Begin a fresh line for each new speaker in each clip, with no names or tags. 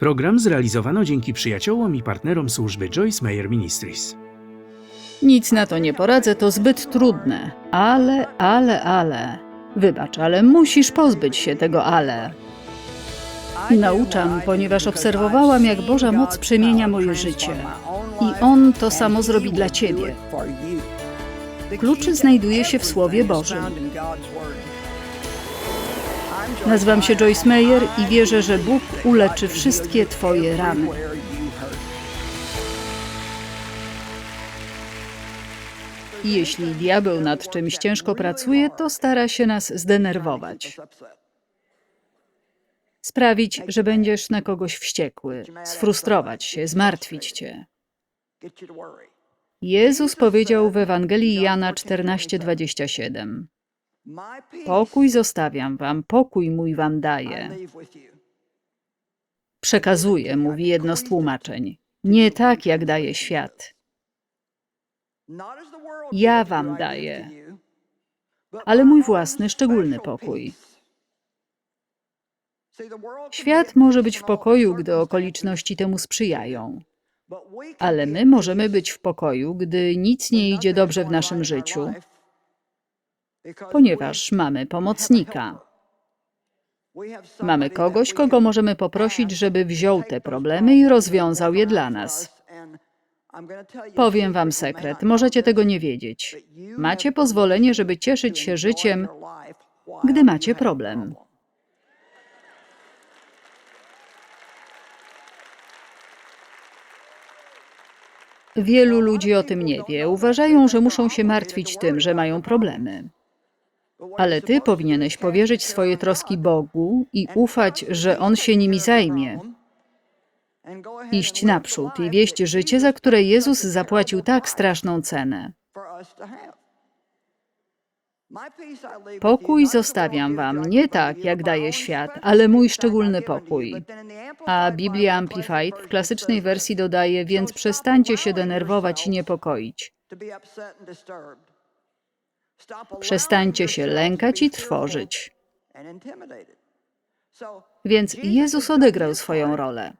Program zrealizowano dzięki przyjaciołom i partnerom służby Joyce Meyer Ministries.
Nic na to nie poradzę, to zbyt trudne. Ale, ale, ale. Wybacz, ale musisz pozbyć się tego ale. Nauczam, ponieważ obserwowałam, jak Boża moc przemienia moje życie. I On to samo zrobi dla ciebie. Klucz znajduje się w Słowie Bożym. Nazywam się Joyce Meyer i wierzę, że Bóg uleczy wszystkie Twoje rany. Jeśli diabeł nad czymś ciężko pracuje, to stara się nas zdenerwować. Sprawić, że będziesz na kogoś wściekły, sfrustrować się, zmartwić cię. Jezus powiedział w Ewangelii Jana 14:27: Pokój zostawiam wam, pokój mój wam daję. Przekazuję, mówi jedno z tłumaczeń. Nie tak, jak daje świat. Ja wam daję, ale mój własny, szczególny pokój. Świat może być w pokoju, gdy okoliczności temu sprzyjają, ale my możemy być w pokoju, gdy nic nie idzie dobrze w naszym życiu, ponieważ mamy pomocnika. Mamy kogoś, kogo możemy poprosić, żeby wziął te problemy i rozwiązał je dla nas. Powiem wam sekret, możecie tego nie wiedzieć. Macie pozwolenie, żeby cieszyć się życiem, gdy macie problem. Wielu ludzi o tym nie wie. Uważają, że muszą się martwić tym, że mają problemy. Ale ty powinieneś powierzyć swoje troski Bogu i ufać, że On się nimi zajmie. Iść naprzód i wieść życie, za które Jezus zapłacił tak straszną cenę. Pokój zostawiam wam, nie tak, jak daje świat, ale mój szczególny pokój. A Biblia Amplified w klasycznej wersji dodaje, więc przestańcie się denerwować i niepokoić. Przestańcie się lękać i trwożyć. Więc Jezus odegrał swoją rolę.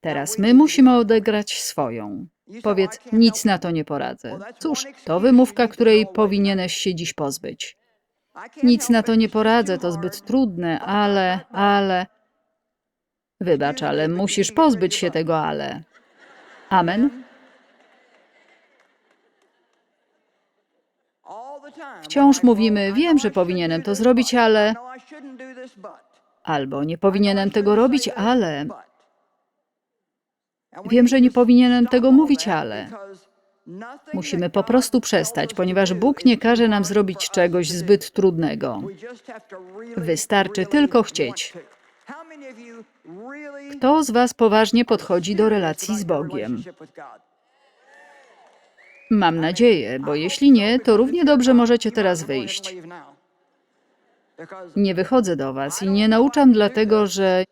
Teraz my musimy odegrać swoją. Powiedz, nic na to nie poradzę. Cóż, to wymówka, której powinieneś się dziś pozbyć. Nic na to nie poradzę, to zbyt trudne, ale, ale. Wybacz, ale musisz pozbyć się tego ale. Amen. Wciąż mówimy, wiem, że powinienem to zrobić, ale. Albo nie powinienem tego robić, ale. Wiem, że nie powinienem tego mówić, ale. Musimy po prostu przestać, ponieważ Bóg nie każe nam zrobić czegoś zbyt trudnego. Wystarczy tylko chcieć. Kto z Was poważnie podchodzi do relacji z Bogiem? Mam nadzieję, bo jeśli nie, to równie dobrze możecie teraz wyjść. Nie wychodzę do Was i nie nauczam dlatego, że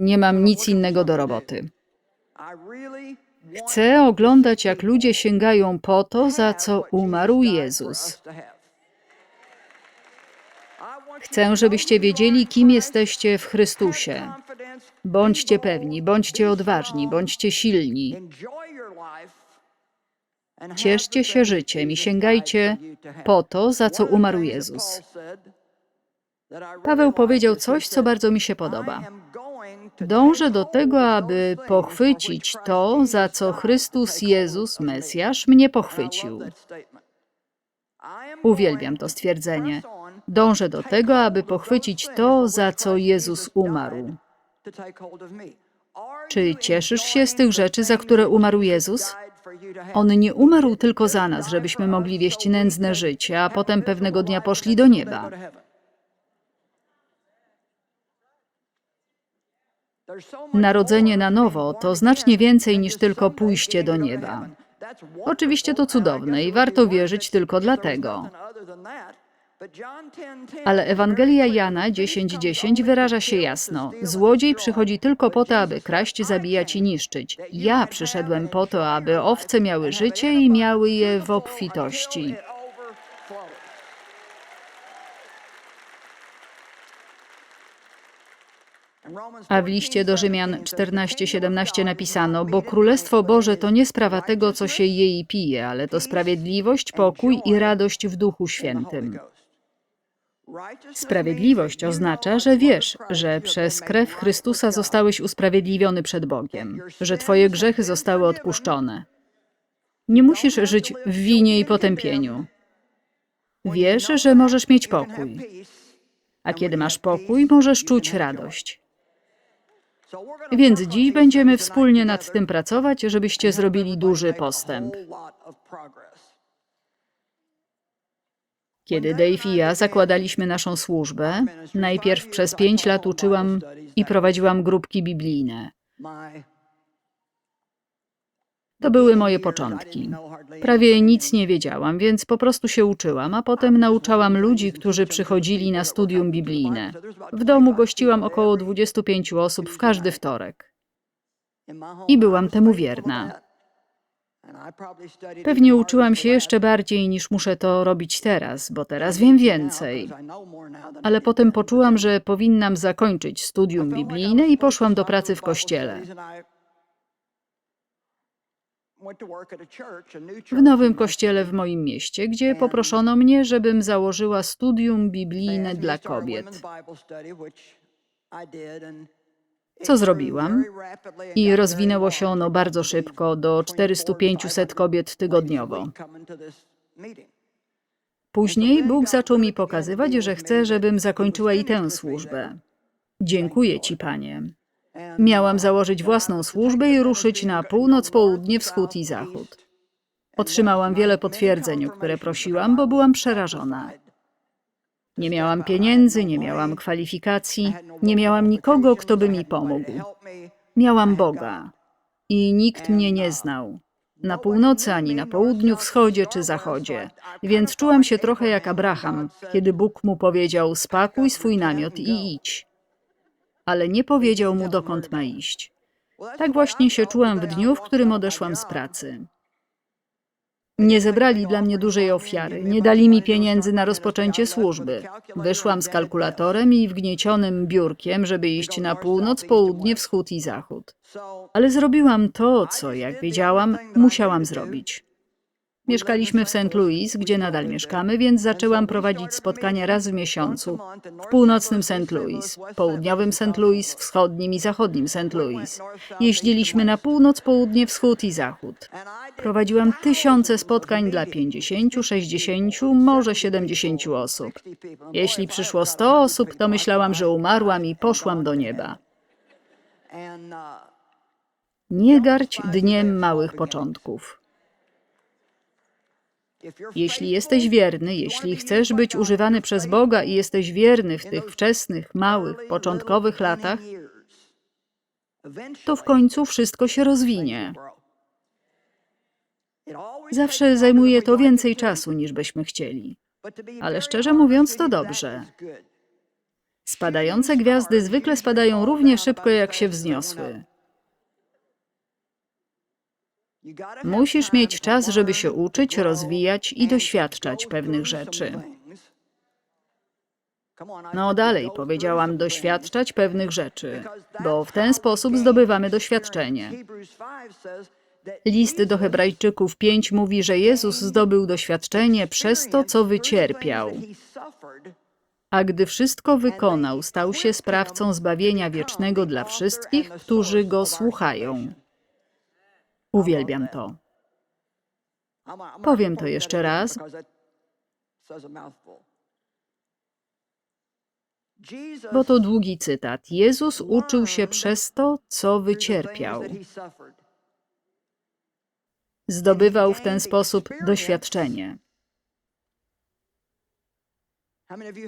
nie mam nic innego do roboty. Chcę oglądać, jak ludzie sięgają po to, za co umarł Jezus. Chcę, żebyście wiedzieli, kim jesteście w Chrystusie. Bądźcie pewni, bądźcie odważni, bądźcie silni. Cieszcie się życiem i sięgajcie po to, za co umarł Jezus. Paweł powiedział coś, co bardzo mi się podoba. Dążę do tego, aby pochwycić to, za co Chrystus Jezus, Mesjasz, mnie pochwycił. Uwielbiam to stwierdzenie. Dążę do tego, aby pochwycić to, za co Jezus umarł. Czy cieszysz się z tych rzeczy, za które umarł Jezus? On nie umarł tylko za nas, żebyśmy mogli wieść nędzne życie, a potem pewnego dnia poszli do nieba. Narodzenie na nowo to znacznie więcej niż tylko pójście do nieba. Oczywiście to cudowne i warto wierzyć tylko dlatego. Ale Ewangelia Jana 10:10 wyraża się jasno: Złodziej przychodzi tylko po to, aby kraść, zabijać i niszczyć. Ja przyszedłem po to, aby owce miały życie i miały je w obfitości. A w liście do Rzymian 14:17 napisano: Bo Królestwo Boże to nie sprawa tego, co się je i pije, ale to sprawiedliwość, pokój i radość w Duchu Świętym. Sprawiedliwość oznacza, że wiesz, że przez krew Chrystusa zostałeś usprawiedliwiony przed Bogiem, że Twoje grzechy zostały odpuszczone. Nie musisz żyć w winie i potępieniu. Wiesz, że możesz mieć pokój. A kiedy masz pokój, możesz czuć radość. Więc dziś będziemy wspólnie nad tym pracować, żebyście zrobili duży postęp. Kiedy Dave i ja zakładaliśmy naszą służbę, najpierw przez pięć lat uczyłam i prowadziłam grupki biblijne. To były moje początki. Prawie nic nie wiedziałam, więc po prostu się uczyłam, a potem nauczałam ludzi, którzy przychodzili na studium biblijne. W domu gościłam około 25 osób w każdy wtorek. I byłam temu wierna. Pewnie uczyłam się jeszcze bardziej niż muszę to robić teraz, bo teraz wiem więcej. Ale potem poczułam, że powinnam zakończyć studium biblijne i poszłam do pracy w kościele. W nowym kościele w moim mieście, gdzie poproszono mnie, żebym założyła studium biblijne dla kobiet. Co zrobiłam? I rozwinęło się ono bardzo szybko do 400-500 kobiet tygodniowo. Później Bóg zaczął mi pokazywać, że chce, żebym zakończyła i tę służbę. Dziękuję Ci, Panie. Miałam założyć własną służbę i ruszyć na północ, południe, wschód i zachód. Otrzymałam wiele potwierdzeń, o które prosiłam, bo byłam przerażona. Nie miałam pieniędzy, nie miałam kwalifikacji, nie miałam nikogo, kto by mi pomógł. Miałam Boga i nikt mnie nie znał. Na północy, ani na południu, wschodzie czy zachodzie. Więc czułam się trochę jak Abraham, kiedy Bóg mu powiedział: Spakuj swój namiot i idź. Ale nie powiedział mu, dokąd ma iść. Tak właśnie się czułam w dniu, w którym odeszłam z pracy. Nie zebrali dla mnie dużej ofiary, nie dali mi pieniędzy na rozpoczęcie służby. Wyszłam z kalkulatorem i wgniecionym biurkiem, żeby iść na północ, południe, wschód i zachód. Ale zrobiłam to, co, jak wiedziałam, musiałam zrobić. Mieszkaliśmy w St. Louis, gdzie nadal mieszkamy, więc zaczęłam prowadzić spotkania raz w miesiącu w północnym St. Louis, południowym St. Louis, wschodnim i zachodnim St. Louis. Jeździliśmy na północ, południe, wschód i zachód. Prowadziłam tysiące spotkań dla 50, 60, może 70 osób. Jeśli przyszło 100 osób, to myślałam, że umarłam i poszłam do nieba. Nie garć dniem małych początków. Jeśli jesteś wierny, jeśli chcesz być używany przez Boga i jesteś wierny w tych wczesnych, małych, początkowych latach, to w końcu wszystko się rozwinie. Zawsze zajmuje to więcej czasu, niż byśmy chcieli. Ale szczerze mówiąc, to dobrze. Spadające gwiazdy zwykle spadają równie szybko, jak się wzniosły. Musisz mieć czas, żeby się uczyć, rozwijać i doświadczać pewnych rzeczy. No dalej, powiedziałam, doświadczać pewnych rzeczy, bo w ten sposób zdobywamy doświadczenie. List do Hebrajczyków 5 mówi, że Jezus zdobył doświadczenie przez to, co wycierpiał. A gdy wszystko wykonał, stał się sprawcą zbawienia wiecznego dla wszystkich, którzy go słuchają. Uwielbiam to. Powiem to jeszcze raz. Bo to długi cytat. Jezus uczył się przez to, co wycierpiał. Zdobywał w ten sposób doświadczenie.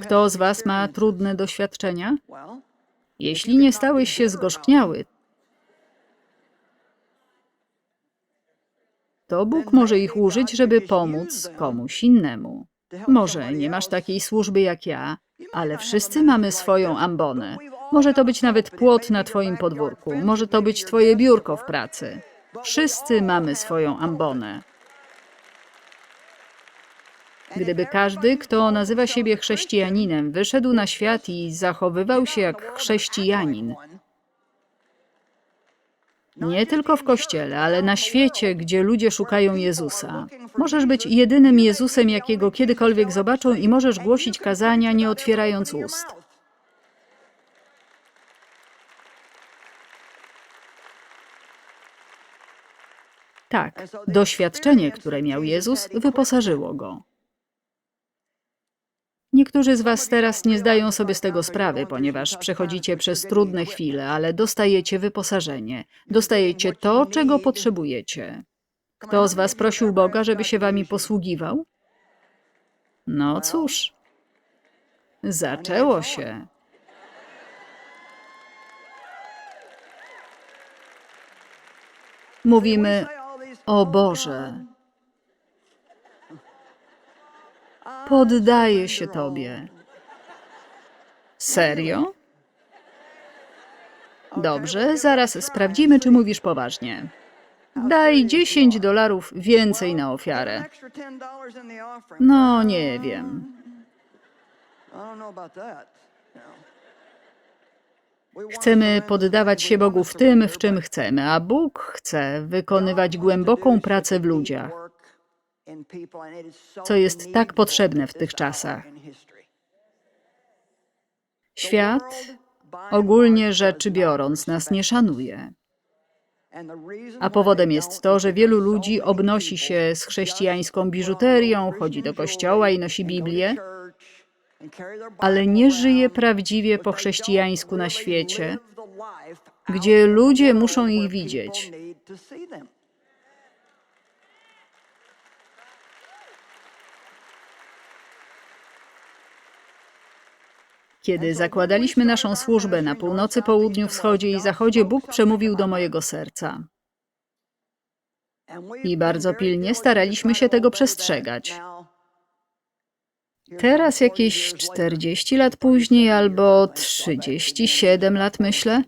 Kto z Was ma trudne doświadczenia? Jeśli nie stałeś się zgorzkniały, to Bóg może ich użyć, żeby pomóc komuś innemu. Może nie masz takiej służby jak ja, ale wszyscy mamy swoją ambonę. Może to być nawet płot na Twoim podwórku, może to być Twoje biurko w pracy. Wszyscy mamy swoją ambonę. Gdyby każdy, kto nazywa siebie chrześcijaninem, wyszedł na świat i zachowywał się jak chrześcijanin, nie tylko w kościele, ale na świecie, gdzie ludzie szukają Jezusa. Możesz być jedynym Jezusem, jakiego kiedykolwiek zobaczą, i możesz głosić kazania, nie otwierając ust. Tak, doświadczenie, które miał Jezus, wyposażyło go. Niektórzy z Was teraz nie zdają sobie z tego sprawy, ponieważ przechodzicie przez trudne chwile, ale dostajecie wyposażenie, dostajecie to, czego potrzebujecie. Kto z Was prosił Boga, żeby się Wami posługiwał? No cóż, zaczęło się. Mówimy, o Boże, poddaję się Tobie. Serio? Dobrze, zaraz sprawdzimy, czy mówisz poważnie. Daj 10 dolarów więcej na ofiarę. No, nie wiem. Chcemy poddawać się Bogu w tym, w czym chcemy, a Bóg chce wykonywać głęboką pracę w ludziach, co jest tak potrzebne w tych czasach. Świat, ogólnie rzeczy biorąc, nas nie szanuje. A powodem jest to, że wielu ludzi obnosi się z chrześcijańską biżuterią, chodzi do kościoła i nosi Biblię, ale nie żyje prawdziwie po chrześcijańsku na świecie, gdzie ludzie muszą ich widzieć. Kiedy zakładaliśmy naszą służbę na północy, południu, wschodzie i zachodzie, Bóg przemówił do mojego serca. I bardzo pilnie staraliśmy się tego przestrzegać. Teraz jakieś 40 lat później albo 37 lat, myślę.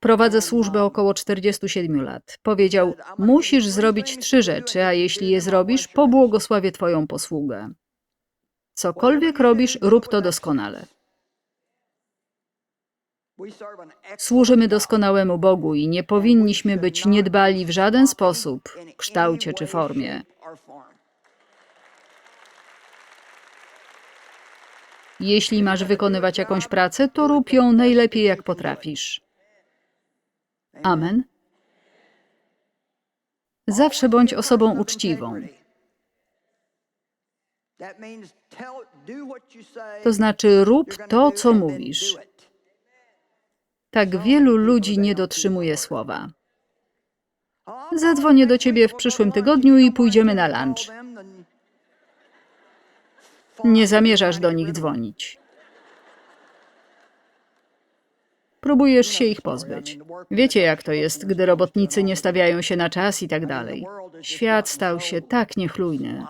Prowadzę służbę około 47 lat. Powiedział: Musisz zrobić trzy rzeczy, a jeśli je zrobisz, pobłogosławię Twoją posługę. Cokolwiek robisz, rób to doskonale. Służymy doskonałemu Bogu i nie powinniśmy być niedbali w żaden sposób, kształcie czy formie. Jeśli masz wykonywać jakąś pracę, to rób ją najlepiej jak potrafisz. Amen. Zawsze bądź osobą uczciwą. To znaczy, rób to, co mówisz. Tak wielu ludzi nie dotrzymuje słowa. Zadzwonię do ciebie w przyszłym tygodniu i pójdziemy na lunch. Nie zamierzasz do nich dzwonić. Próbujesz się ich pozbyć. Wiecie, jak to jest, gdy robotnicy nie stawiają się na czas i tak dalej. Świat stał się tak niechlujny.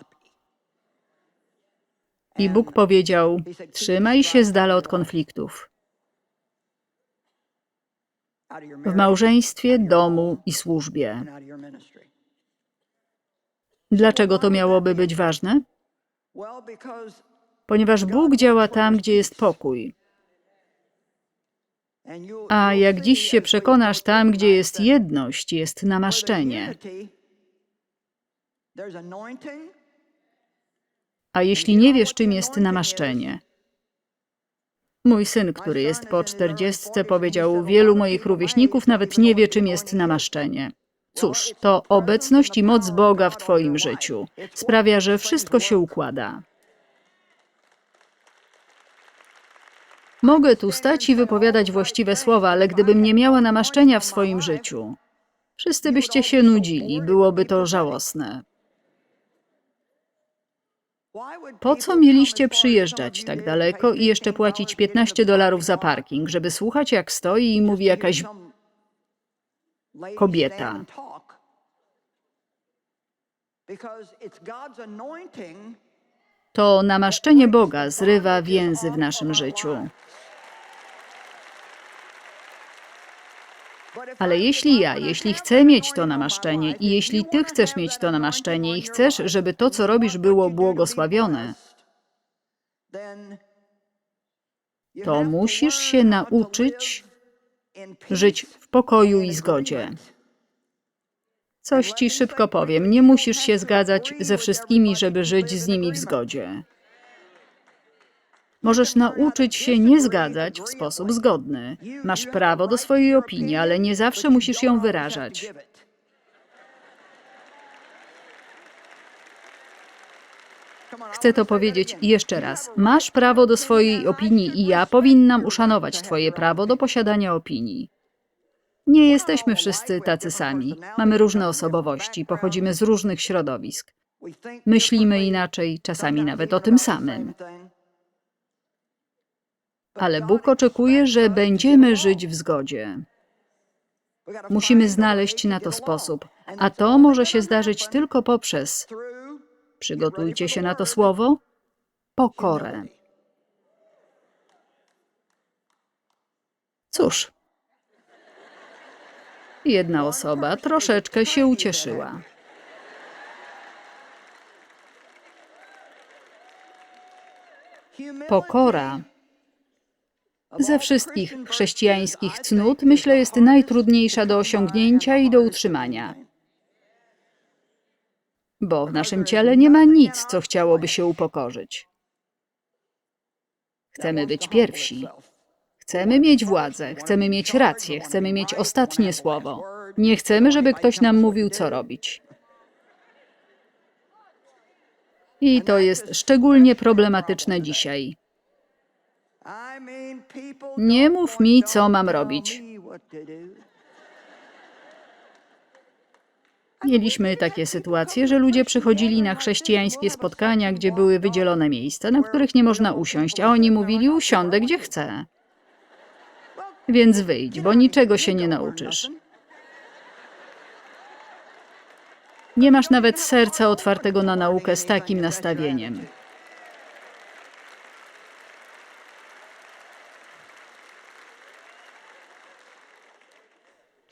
I Bóg powiedział: Trzymaj się z dala od konfliktów. W małżeństwie, domu i służbie. Dlaczego to miałoby być ważne? Ponieważ Bóg działa tam, gdzie jest pokój. A jak dziś się przekonasz, tam, gdzie jest jedność, jest namaszczenie. A jeśli nie wiesz, czym jest namaszczenie? Mój syn, który jest po czterdziestce, powiedział, wielu moich rówieśników nawet nie wie, czym jest namaszczenie. Cóż, to obecność i moc Boga w Twoim życiu sprawia, że wszystko się układa. Mogę tu stać i wypowiadać właściwe słowa, ale gdybym nie miała namaszczenia w swoim życiu, wszyscy byście się nudzili, byłoby to żałosne. Po co mieliście przyjeżdżać tak daleko i jeszcze płacić 15 dolarów za parking, żeby słuchać, jak stoi i mówi jakaś kobieta? To namaszczenie Boga zrywa więzy w naszym życiu. Ale jeśli ja, jeśli chcę mieć to namaszczenie i jeśli ty chcesz mieć to namaszczenie i chcesz, żeby to, co robisz, było błogosławione, to musisz się nauczyć żyć w pokoju i zgodzie. Coś ci szybko powiem, nie musisz się zgadzać ze wszystkimi, żeby żyć z nimi w zgodzie. Możesz nauczyć się nie zgadzać w sposób zgodny. Masz prawo do swojej opinii, ale nie zawsze musisz ją wyrażać. Chcę to powiedzieć jeszcze raz. Masz prawo do swojej opinii i ja powinnam uszanować Twoje prawo do posiadania opinii. Nie jesteśmy wszyscy tacy sami. Mamy różne osobowości, pochodzimy z różnych środowisk. Myślimy inaczej, czasami nawet o tym samym. Ale Bóg oczekuje, że będziemy żyć w zgodzie. Musimy znaleźć na to sposób, a to może się zdarzyć tylko poprzez, przygotujcie się na to słowo, pokorę. Cóż, jedna osoba troszeczkę się ucieszyła. Pokora ze wszystkich chrześcijańskich cnót, myślę, jest najtrudniejsza do osiągnięcia i do utrzymania. Bo w naszym ciele nie ma nic, co chciałoby się upokorzyć. Chcemy być pierwsi. Chcemy mieć władzę, chcemy mieć rację, chcemy mieć ostatnie słowo. Nie chcemy, żeby ktoś nam mówił, co robić. I to jest szczególnie problematyczne dzisiaj.
Nie mów mi, co mam robić.
Mieliśmy takie sytuacje, że ludzie przychodzili na chrześcijańskie spotkania, gdzie były wydzielone miejsca, na których nie można usiąść, a oni mówili: Usiądę gdzie chcę. Więc wyjdź, bo niczego się nie nauczysz. Nie masz nawet serca otwartego na naukę z takim nastawieniem.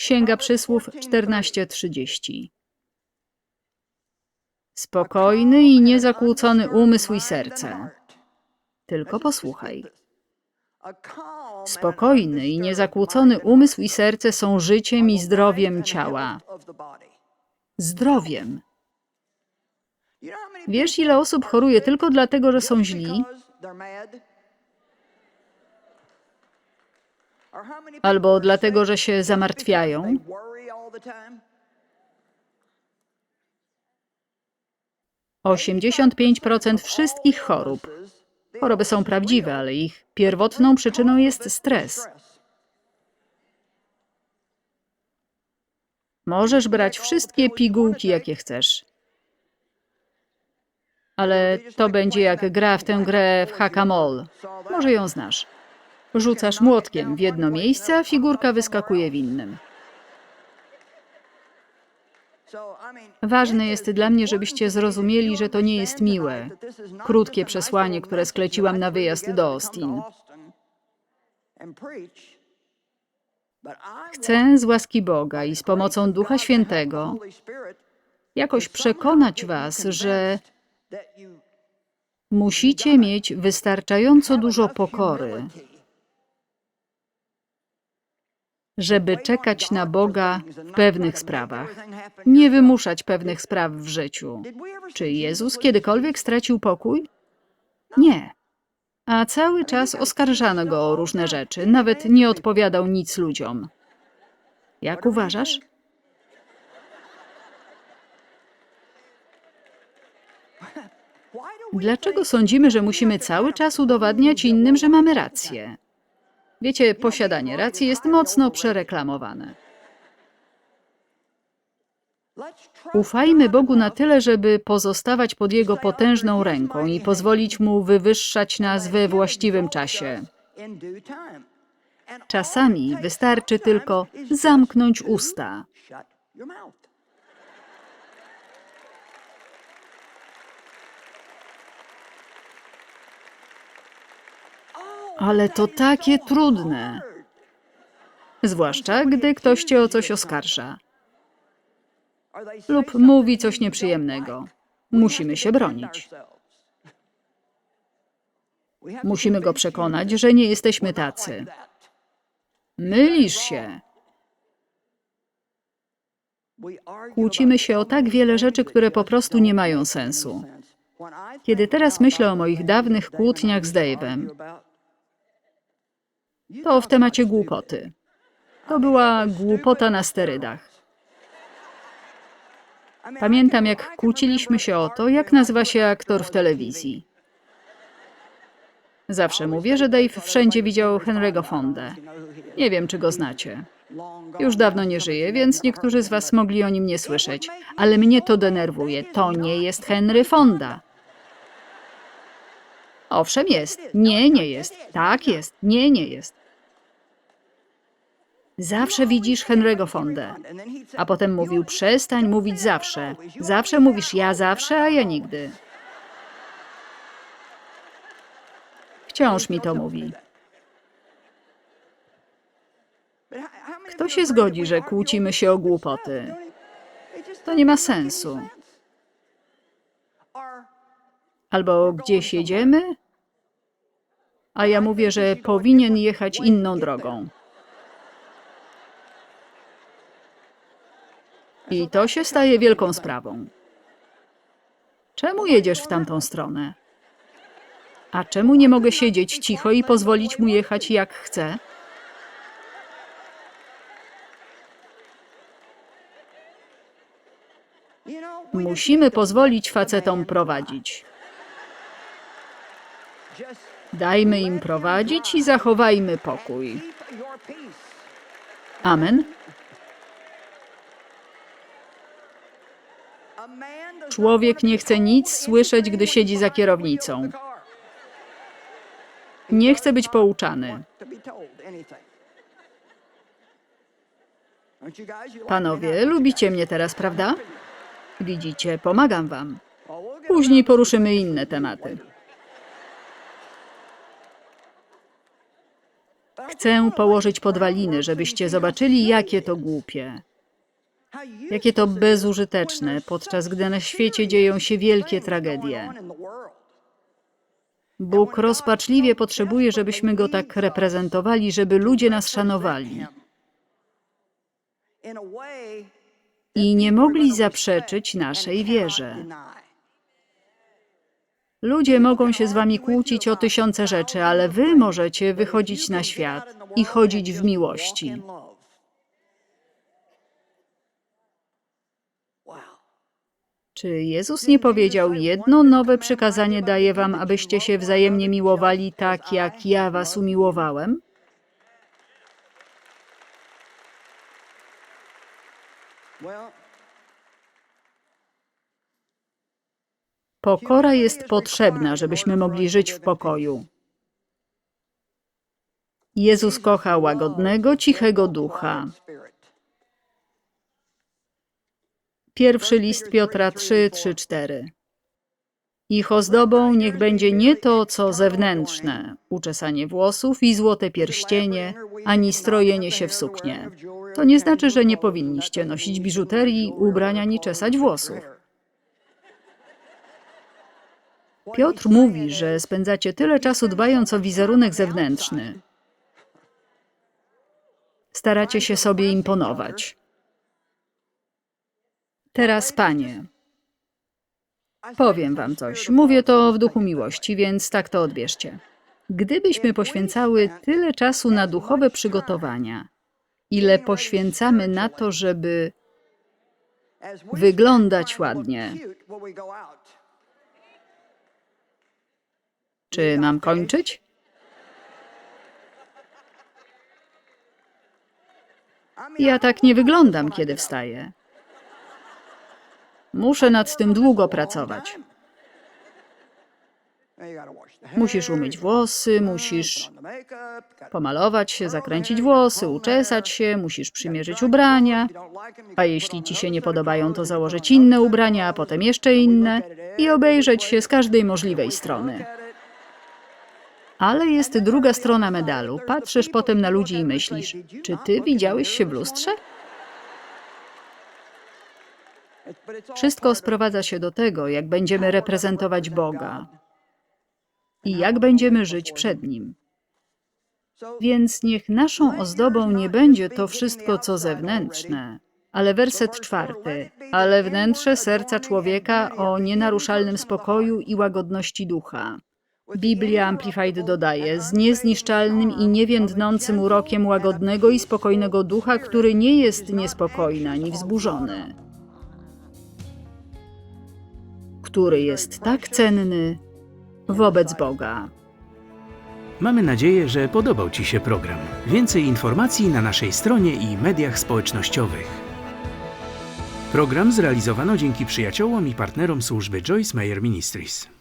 Księga Przysłów 14:30 Spokojny i niezakłócony umysł i serce. Tylko posłuchaj. Spokojny i niezakłócony umysł i serce są życiem i zdrowiem ciała. Zdrowiem. Wiesz, ile osób choruje tylko dlatego, że są źli? Albo dlatego, że się zamartwiają? Osiemdziesiąt pięć procent wszystkich chorób. Choroby są prawdziwe, ale ich pierwotną przyczyną jest stres. Możesz brać wszystkie pigułki, jakie chcesz. Ale to będzie jak gra w tę grę w hakamol. Może ją znasz. Rzucasz młotkiem w jedno miejsce, a figurka wyskakuje w innym. Ważne jest dla mnie, żebyście zrozumieli, że to nie jest miłe. Krótkie przesłanie, które skleciłam na wyjazd do Austin. Chcę z łaski Boga i z pomocą Ducha Świętego jakoś przekonać Was, że musicie mieć wystarczająco dużo pokory, żeby czekać na Boga w pewnych sprawach, nie wymuszać pewnych spraw w życiu. Czy Jezus kiedykolwiek stracił pokój? Nie. A cały czas oskarżano go o różne rzeczy, nawet nie odpowiadał nic ludziom. Jak uważasz? Dlaczego sądzimy, że musimy cały czas udowadniać innym, że mamy rację? Wiecie, posiadanie racji jest mocno przereklamowane. Ufajmy Bogu na tyle, żeby pozostawać pod Jego potężną ręką i pozwolić Mu wywyższać nas we właściwym czasie. Czasami wystarczy tylko zamknąć usta. Ale to takie trudne. Zwłaszcza, gdy ktoś cię o coś oskarża lub mówi coś nieprzyjemnego. Musimy się bronić. Musimy go przekonać, że nie jesteśmy tacy. Mylisz się. Kłócimy się o tak wiele rzeczy, które po prostu nie mają sensu. Kiedy teraz myślę o moich dawnych kłótniach z Dave'em, to w temacie głupoty. To była głupota na sterydach. Pamiętam, jak kłóciliśmy się o to, jak nazywa się aktor w telewizji. Zawsze mówię, że Dave wszędzie widział Henry'ego Fondę. Nie wiem, czy go znacie. Już dawno nie żyje, więc niektórzy z was mogli o nim nie słyszeć. Ale mnie to denerwuje. To nie jest Henry Fonda. Owszem, jest. Nie, nie jest. Tak jest. Nie, nie jest. Zawsze widzisz Henry'ego Fondę. A potem mówił, przestań mówić zawsze. Zawsze mówisz ja zawsze, a ja nigdy. Wciąż mi to mówi. Kto się zgodzi, że kłócimy się o głupoty? To nie ma sensu. Albo gdzieś jedziemy, a ja mówię, że powinien jechać inną drogą. I to się staje wielką sprawą. Czemu jedziesz w tamtą stronę? A czemu nie mogę siedzieć cicho i pozwolić mu jechać jak chce? Musimy pozwolić facetom prowadzić. Dajmy im prowadzić i zachowajmy pokój. Amen. Człowiek nie chce nic słyszeć, gdy siedzi za kierownicą. Nie chce być pouczany. Panowie, lubicie mnie teraz, prawda? Widzicie, pomagam wam. Później poruszymy inne tematy. Chcę położyć podwaliny, żebyście zobaczyli, jakie to głupie. Jakie to bezużyteczne, podczas gdy na świecie dzieją się wielkie tragedie. Bóg rozpaczliwie potrzebuje, żebyśmy go tak reprezentowali, żeby ludzie nas szanowali. I nie mogli zaprzeczyć naszej wierze. Ludzie mogą się z wami kłócić o tysiące rzeczy, ale wy możecie wychodzić na świat i chodzić w miłości. Czy Jezus nie powiedział, jedno nowe przykazanie daję wam, abyście się wzajemnie miłowali tak, jak ja was umiłowałem? Pokora jest potrzebna, żebyśmy mogli żyć w pokoju. Jezus kocha łagodnego, cichego ducha. Pierwszy list Piotra 3, 3, 4. Ich ozdobą niech będzie nie to, co zewnętrzne, uczesanie włosów i złote pierścienie, ani strojenie się w suknie. To nie znaczy, że nie powinniście nosić biżuterii, ubrań ani czesać włosów. Piotr mówi, że spędzacie tyle czasu dbając o wizerunek zewnętrzny. Staracie się sobie imponować. Teraz, panie, powiem wam coś. Mówię to w duchu miłości, więc tak to odbierzcie. Gdybyśmy poświęcały tyle czasu na duchowe przygotowania, ile poświęcamy na to, żeby wyglądać ładnie. Czy mam kończyć? Ja tak nie wyglądam, kiedy wstaję. Muszę nad tym długo pracować. Musisz umyć włosy, musisz pomalować się, zakręcić włosy, uczesać się, musisz przymierzyć ubrania. A jeśli ci się nie podobają, to założyć inne ubrania, a potem jeszcze inne i obejrzeć się z każdej możliwej strony. Ale jest druga strona medalu. Patrzysz potem na ludzi i myślisz, czy ty widziałeś się w lustrze? Wszystko sprowadza się do tego, jak będziemy reprezentować Boga i jak będziemy żyć przed Nim. Więc niech naszą ozdobą nie będzie to wszystko, co zewnętrzne, ale werset czwarty, ale wnętrze serca człowieka o nienaruszalnym spokoju i łagodności ducha. Biblia Amplified dodaje, z niezniszczalnym i niewiędnącym urokiem łagodnego i spokojnego ducha, który nie jest niespokojny ani wzburzony, który jest tak cenny wobec Boga.
Mamy nadzieję, że podobał Ci się program. Więcej informacji na naszej stronie i mediach społecznościowych. Program zrealizowano dzięki przyjaciołom i partnerom służby Joyce Meyer Ministries.